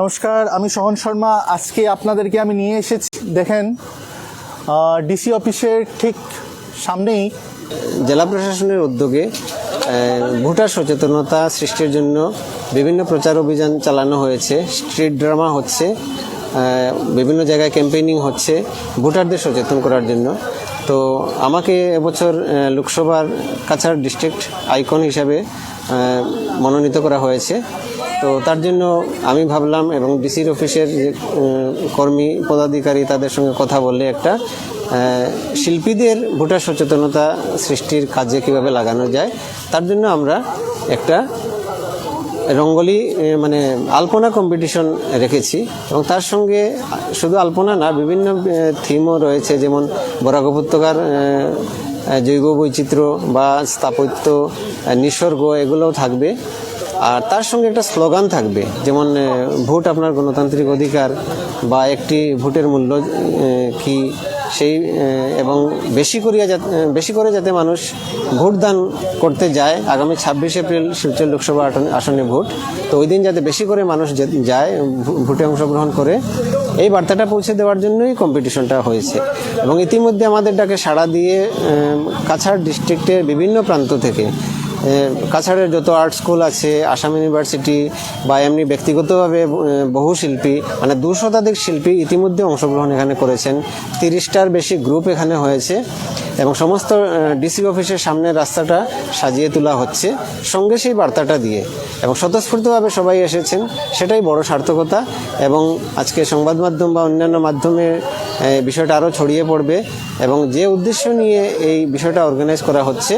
নমস্কার, আমি সহন শর্মা। আজকে আপনাদেরকে আমি নিয়ে এসেছি, দেখেন ডিসি অফিসের ঠিক সামনেই জেলা প্রশাসনের উদ্যোগে ভোটার সচেতনতা সৃষ্টির জন্য বিভিন্ন প্রচার অভিযান চালানো হয়েছে, স্ট্রিট ড্রামা হচ্ছে বিভিন্ন জায়গায় ক্যাম্পেইনিং হচ্ছে, ভোটারদের সচেতন করার জন্য। তো আমাকে এবছর লোকসভার কাছাড় ডিস্ট্রিক্ট আইকন হিসাবে মনোনীত করা হয়েছে। তো তার জন্য আমি ভাবলাম এবং ডিসির অফিসের যে কর্মী পদাধিকারী তাদের সঙ্গে কথা বলে একটা শিল্পীদের ভোটার সচেতনতা সৃষ্টির কাজে কীভাবে লাগানো যায়, তার জন্য আমরা একটা রঙ্গলি মানে আলপনা কম্পিটিশন রেখেছি এবং তার সঙ্গে শুধু আলপনা না, বিভিন্ন থিমও রয়েছে, যেমন বরাক উপত্যকার জৈব বৈচিত্র্য বা স্থাপত্য নিসর্গ, এগুলোও থাকবে। আর তার সঙ্গে একটা স্লোগান থাকবে, যেমন ভোট আপনার গণতান্ত্রিক অধিকার বা একটি ভোটের মূল্য কি সেই এবং বেশি করিয়া বেশি করে যাতে মানুষ ভোট দান করতে যায়, আগামী ছাব্বিশ এপ্রিল শিলচর লোকসভা আসনে- ভোট। তো ওই দিন যাতে বেশি করে মানুষ যায় ভোটে অংশগ্রহণ করে, এই বার্তাটা পৌঁছে দেওয়ার জন্যই কম্পিটিশনটা হয়েছে। এবং ইতিমধ্যে আমাদের ডাকে সাড়া দিয়ে কাছাড় ডিস্ট্রিক্টের বিভিন্ন প্রান্ত থেকে কাছাড়ের যত আর্ট স্কুল আছে, আসাম ইউনিভার্সিটি বা এমনি ব্যক্তিগতভাবে বহু শিল্পী মানে দু শতাধিক শিল্পী ইতিমধ্যে অংশগ্রহণ এখানে করেছেন। তিরিশটার বেশি গ্রুপ এখানে হয়েছে এবং সমস্ত ডিসি অফিসের সামনের রাস্তাটা সাজিয়ে তোলা হচ্ছে সঙ্গে সেই বার্তাটা দিয়ে। এবং স্বতঃস্ফূর্তভাবে সবাই এসেছেন, সেটাই বড় সার্থকতা এবং আজকে সংবাদ মাধ্যম বা অন্যান্য মাধ্যমে বিষয়টা আরও ছড়িয়ে পড়বে এবং যে উদ্দেশ্য নিয়ে এই বিষয়টা অর্গানাইজ করা হচ্ছে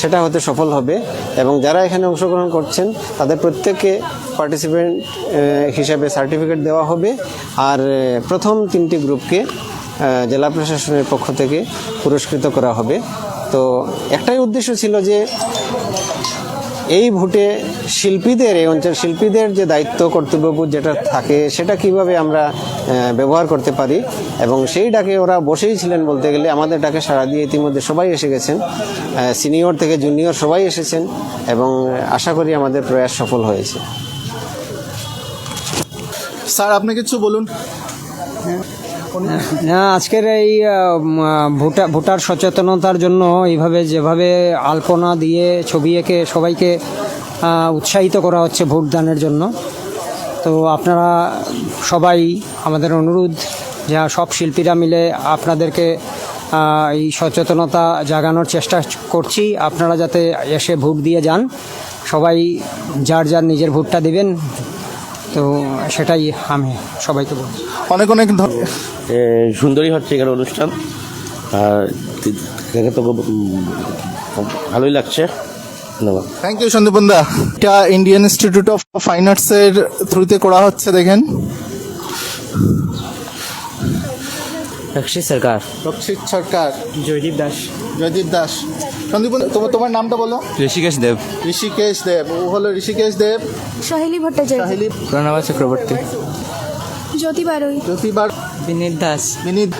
সেটা হতে সফল হবে। এবং যারা এখানে অংশগ্রহণ করছেন, তাদের প্রত্যেককে পার্টিসিপেন্ট হিসাবে সার্টিফিকেট দেওয়া হবে। আর প্রথম তিনটি গ্রুপকে জেলা প্রশাসনের পক্ষ থেকে পুরস্কৃত করা হবে। তো একটাই উদ্দেশ্য ছিল যে এই ভোটে শিল্পীদের, এই অঞ্চল শিল্পীদের যে দায়িত্ব, কর্তব্যবোধ যেটা থাকে, সেটা কীভাবে আমরা ব্যবহার করতে পারি? এবং সেই ডাকে ওরা বসেই ছিলেন বলতে গেলে, আমাদের ডাকে সাড়া দিয়ে ইতিমধ্যে সবাই এসে গেছেন। সিনিয়র থেকে জুনিয়র সবাই এসেছেন এবং আশা করি আমাদের প্রয়াস সফল হয়েছে। স্যার, আপনি কিছু বলুন। আজকের এই ভোটার ভোটার সচেতনতার জন্য এইভাবে যেভাবে আলপনা দিয়ে ছবি এঁকে সবাইকে উৎসাহিত করা হচ্ছে ভোট দানের জন্য। তো আপনারা সবাই আমাদের অনুরোধ, যা সব শিল্পীরা মিলে আপনাদেরকে এই সচেতনতা জাগানোর চেষ্টা করছি। আপনারা যাতে এসে ভোট দিয়ে যান, সবাই যার যার নিজের ভোটটা দিবেন তো সেটাই আমি সবাইকে বলি। অনেক অনেক এ, হচ্ছে এখানে অনুষ্ঠান। আর দেখে তো ভালোই লাগছে। ধন্যবাদ। থ্যাংক ইউ সন্দীপন্দা। এটা ইন্ডিয়ান ইনস্টিটিউট অফ ফাইন আর্টসের থ্রুতে করা হচ্ছে দেখেন। রক্ষিত সরকার। রক্ষিত সরকার। জয়দীপ দাস। জয়দীপ দাস। সন্দীপ তোমার তোমার নামটা বলো। ঋষিকেশ দেব। ঋষিকেশ দেব। ও হলো ঋষিকেশ দেব। সহেলি ভট্টাচার্য। সাহিলি। প্রণবা চক্রবর্তী জ্যোতি বারুই। জ্যোতিবার বিনীত দাস। বিনীত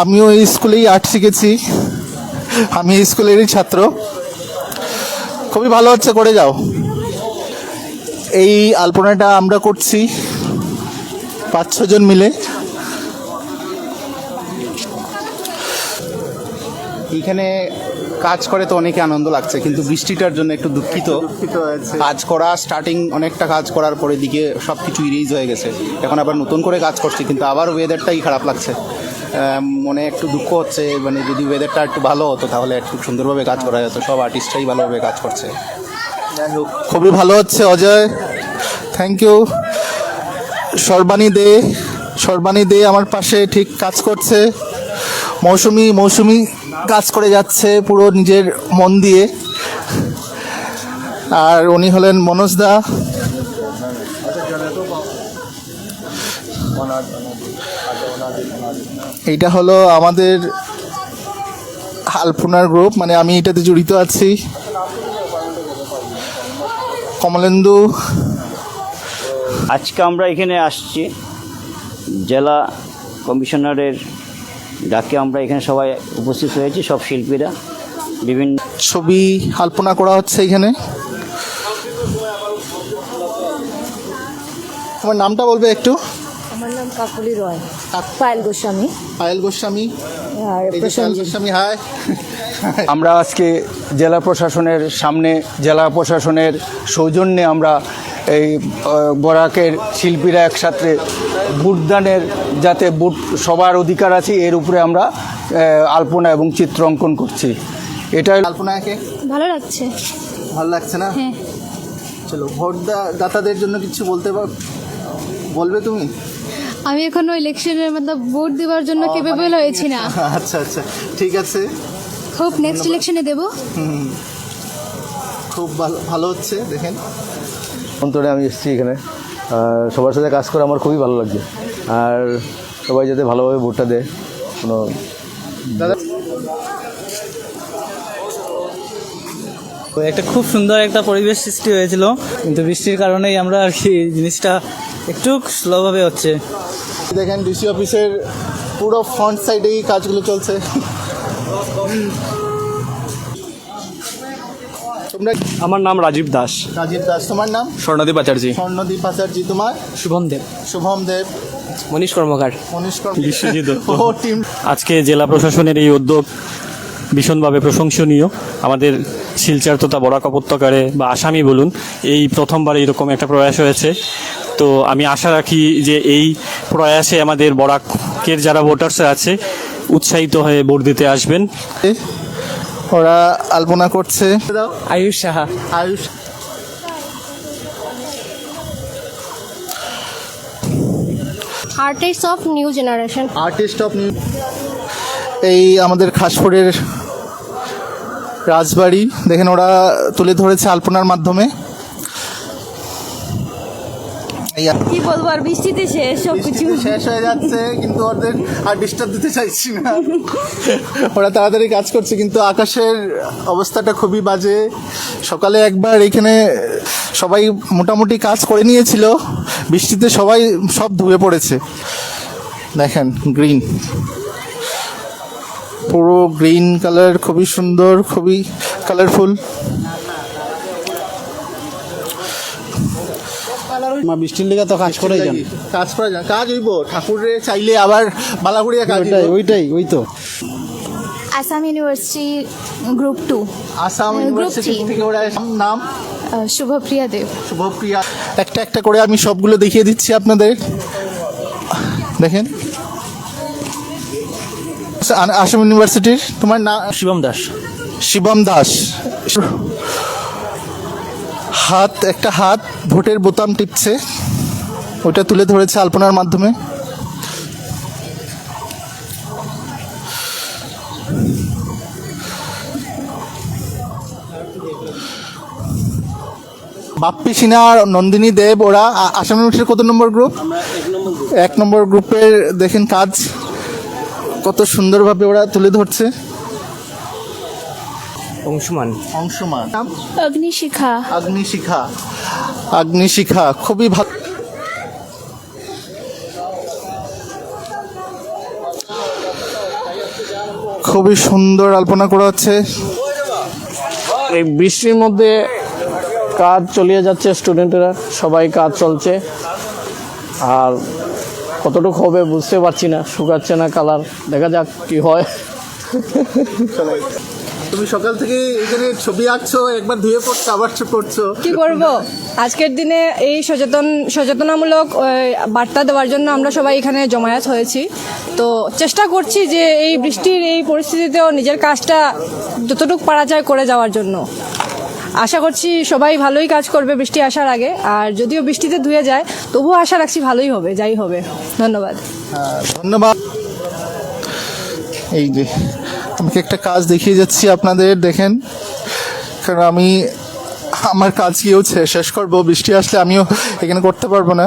আমিও এই স্কুলেই আর্ট শিখেছি। আমি স্কুলেরই ছাত্র। খুবই ভালো হচ্ছে করে যাও। এই আলপনাটা আমরা করছি পাঁচ ছজন মিলে। এইখানে কাজ করে তো অনেকে আনন্দ লাগছে কিন্তু বৃষ্টিটার জন্য একটু দুঃখিত। কাজ করা স্টার্টিং অনেকটা কাজ করার পরে দিকে সব কিছু ইরেজ হয়ে গেছে। এখন আবার নতুন করে কাজ করছি কিন্তু আবার ওয়েদারটাই খারাপ লাগছে। মনে একটু দুঃখ হচ্ছে মানে যদি ওয়েদারটা একটু ভালো হতো তাহলে একটু সুন্দরভাবে কাজ করা যেত। সব আর্টিস্টরাই ভালোভাবে কাজ করছে। খুবই ভালো হচ্ছে অজয়। থ্যাংক ইউ সর্বাণী দে সর্বাণী দে আমার পাশে ঠিক কাজ করছে। মৌসুমি মৌসুমি কাজ করে যাচ্ছে পুরো নিজের মন দিয়ে। আর উনি হলেন মনোজ দা। এইটা হলো আমাদের আলপনার গ্রুপ মানে আমি এটাতে জড়িত আছি। কমলেন্দু। আজকে আমরা এখানে আসছি জেলা কমিশনারের ডাকে আমরা এখানে সবাই উপস্থিত হয়েছি সব শিল্পীরা বিভিন্ন ছবি আলপনা করা হচ্ছে এখানে। তোমার নামটা বলবে একটু? আমার নাম কাকলি রয়। পায়েল গোস্বামী। পায়েল গোস্বামী। আর পায়েল গোস্বামী হাই আমরা আজকে জেলা প্রশাসনের সামনে জেলা প্রশাসনের সৌজন্যে আমরা এই বরাকের শিল্পীরা একসাথে বুটদানের যাতে বুট সবার অধিকার আছে এর উপরে আমরা আলপনা এবং চিত্র অঙ্কন করছি। এটা আলপনাকে ভালো লাগছে। ভালো লাগছে না? হ্যাঁ। চলো ভোট দাতাদের জন্য কিছু বলতে পার বলবে তুমি? আমি এখনও ইলেকশনের মতলব ভোট দেওয়ার জন্য কেপেবল হয়েছি না। আচ্ছা আচ্ছা ঠিক আছে। হোপ নেক্সট ইলেকশনে দেবো। খুব ভালো ভালো হচ্ছে দেখেন। অন্তরে আমি এসেছি এখানে। আর সবার সাথে কাজ করে আমার খুবই ভালো লাগছে। আর সবাই যাতে ভালোভাবে ভোটটা দেয় কোনো দাদা একটা খুব সুন্দর একটা পরিবেশ সৃষ্টি হয়েছিল। কিন্তু বৃষ্টির কারণেই আমরা আর কি জিনিসটা একটু স্লোভাবে হচ্ছে। দেখেন ডিসি অফিসের পুরো ফ্রন্ট সাইডেই কাজগুলো চলছে। তোমরা আমার নাম রাজীব দাস। রাজীব দাস তোমার নাম? স্বর্ণদীপ আচার্য। স্বর্ণদীপ আচার্য তোমার? শুভম দেব। শুভম দেব। মনীষ কর্মকার। মনীষ বিশ্বজিৎ আজকে জেলা প্রশাসনের এই উদ্যোগ ভীষণভাবে প্রশংসনীয়। আমাদের শিলচর তথা বরাক উপত্যকারে বা আসামি বলুন এই প্রথমবার এরকম একটা প্রয়াস হয়েছে। তো আমি আশা রাখি যে এই প্রয়াসে আমাদের বরাকের যারা ভোটার্স আছে উৎসাহিত হয়ে ভোট দিতে আসবেন। ওরা আলপনা করছে। Ayush Saha. Ayush. Artist of new generation artist of new এই আমাদের খাসপুরের রাজবাড়ি। দেখেন ওরা তুলে ধরেছে আলপনার মাধ্যমে। কি বলব আর বৃষ্টিতে শেষ সব কিছু শেষ হয়ে যাচ্ছে কিন্তু ওদের আর ডিস্টার্ব দিতে চাইছি না। ওরা তাড়াতাড়ি কাজ করছে কিন্তু আকাশের অবস্থাটা খুবই বাজে। সকালে একবার এখানে সবাই মোটামুটি কাজ করে নিয়েছিল। বৃষ্টিতে সবাই সব ধুয়ে পড়েছে। দেখেন গ্রিন। পুরো গ্রিন কালার খুবই সুন্দর খুবই কালারফুল মা বৃষ্টির লেগে তো কাজ করে যান। কাজ করা যায় কাজ হইব। ঠাকুরে চাইলে আবার বালাগুড়িয়া কাজ ওইটাই ওইটাই ওই তো। Assam university group two. Assam university. থেকে ওরা নাম? শুভপ্রিয়া দেব। শুভপ্রিয়া। একটা একটা করে আমি সবগুলো দেখিয়ে দিচ্ছি আপনাদের। দেখেন। আসাম ইউনিভার্সিটির তোমার নাম? শিবম দাস। শিবম দাস। হাত, একটা হাত ভোটের বোতাম টিপছে। ওটা তুলে ধরেছে আলপনার মাধ্যমে। বাপ্পি সিনহা নন্দিনী দেব, ওরা আসাম ইউনিভার্সিটির কত নম্বর গ্রুপ এক নম্বর গ্রুপের দেখেন কাজ। কত সুন্দরভাবে ওরা তুলে ধরছে। অংশুমান। অংশমান। অগ্নিশিখা। অগ্নিশিখা। অগ্নিশিখা খুবই ভালো খুবই সুন্দর আলপনা করা হচ্ছে। এই বৃষ্টির মধ্যে কাজ চলিয়ে যাচ্ছে স্টুডেন্টরা সবাই কাজ চলছে। আর কতটুকু হবে বুঝতে পারছি না শুকাচ্ছে না কালার। দেখা যাক কি হয়। তুমি সকাল থেকে এখানে ছবি আঁকছো একবার ধুয়ে পড়ছো আবার করছ। কি করব? আজকের দিনে এই সচেতন সচেতনামূলক বার্তা দেওয়ার জন্য আমরা সবাই এখানে জমায়েত হয়েছি। তো চেষ্টা করছি যে এই বৃষ্টির এই পরিস্থিতিতেও নিজের কাজটা যতটুকু পারা যায় করে যাওয়ার জন্য। আশা করছি সবাই ভালোই কাজ করবে বৃষ্টি আসার আগে। আর যদিও বৃষ্টিতে ধুয়ে যায় তবুও আশা রাখছি ভালোই হবে যাই হবে। ধন্যবাদ। হ্যাঁ, ধন্যবাদ। এই যে আমাকে একটা কাজ দেখিয়ে যাচ্ছি আপনাদের? দেখেন, কারণ আমি, আমার কাজ গিয়েও শেষ করব, বৃষ্টি আসলে আমিও এখানে করতে পারব না।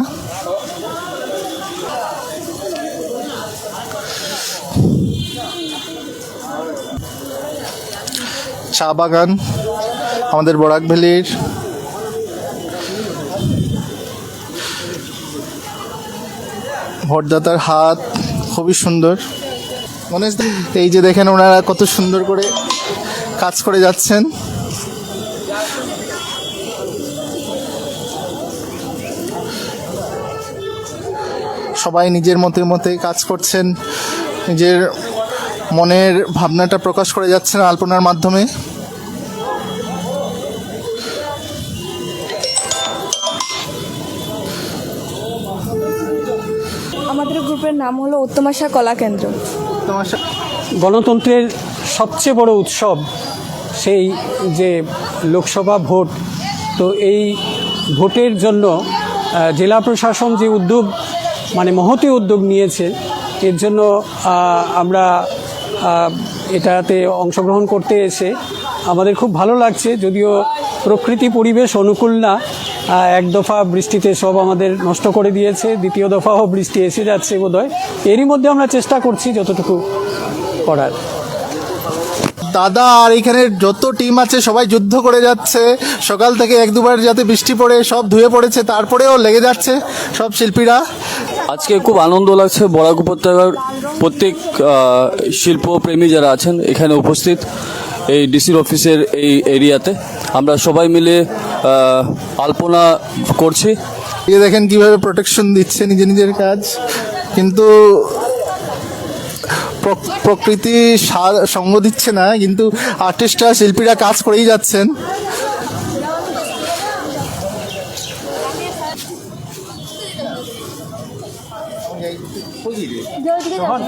চা বাগান, আমাদের বরাক ভ্যালির। ভোটদাতার হাত, খুবই সুন্দর। দা, এই যে দেখেন ওনারা কত সুন্দর করে কাজ করে যাচ্ছেন। সবাই নিজের মতে মতে কাজ করছেন নিজের মনের ভাবনাটা প্রকাশ করে যাচ্ছেন আলপনার মাধ্যমে। আমাদের গ্রুপের নাম হলো উত্তমাশা কলা কেন্দ্র। তোমার গণতন্ত্রের সবচেয়ে বড় উৎসব সেই যে লোকসভা ভোট। তো এই ভোটের জন্য জেলা প্রশাসন যে উদ্যোগ মানে মহতি উদ্যোগ নিয়েছে, এর জন্য আমরা এটাতে অংশগ্রহণ করতে এসে আমাদের খুব ভালো লাগছে, যদিও প্রকৃতি পরিবেশ অনুকূল না এক দফা বৃষ্টিতে সব আমাদের নষ্ট করে দিয়েছে দ্বিতীয় দফাও বৃষ্টি এসে যাচ্ছে বোধহয়। এরই মধ্যে আমরা চেষ্টা করছি যতটুকু করার। দাদা আর এখানে যত টিম আছে সবাই যুদ্ধ করে যাচ্ছে। সকাল থেকে এক দুবার যাতে বৃষ্টি পড়ে সব ধুয়ে পড়েছে তারপরেও লেগে যাচ্ছে সব শিল্পীরা। আজকে খুব আনন্দ লাগছে বরাক উপত্যকার প্রত্যেক শিল্পপ্রেমী যারা আছেন এখানে উপস্থিত। এই ডিসির অফিসের এই এরিয়াতে। আমরা সবাই মিলে আলপনা করছি। এ দেখেন কীভাবে প্রোটেকশন দিচ্ছে নিজে নিজের কাজ। কিন্তু প্র- প্রকৃতি সঙ্গ দিচ্ছে না কিন্তু আর্টিস্টরা শিল্পীরা কাজ করেই যাচ্ছেন।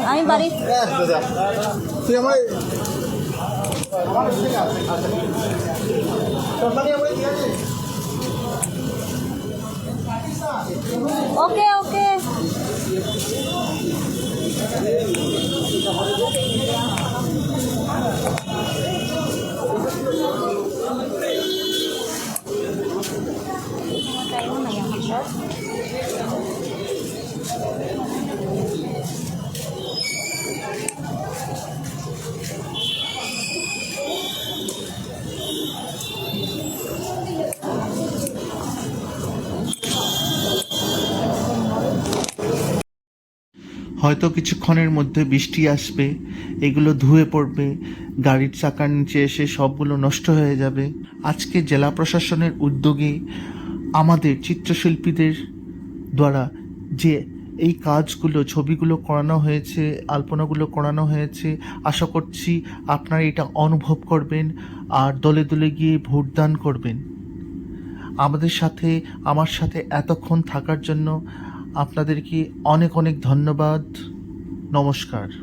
আমি বাড়ি তুই আমার ওকে হয়তো কিছুক্ষণের মধ্যে বৃষ্টি আসবে, এগুলো ধুয়ে পড়বে, গাড়ির চাকার নিচে এসে সবগুলো নষ্ট হয়ে যাবে। আজকে জেলা প্রশাসনের উদ্যোগে আমাদের চিত্রশিল্পীদের দ্বারা যে এই কাজগুলো, ছবিগুলো করানো হয়েছে, আলপনাগুলো করানো হয়েছে, আশা করছি আপনারা এটা অনুভব করবেন আর দলে দলে গিয়ে ভোটদান করবেন। আমাদের সাথে, আমার সাথে এতক্ষণ থাকার জন্য আপনাদেরকে অনেক অনেক ধন্যবাদ। নমস্কার।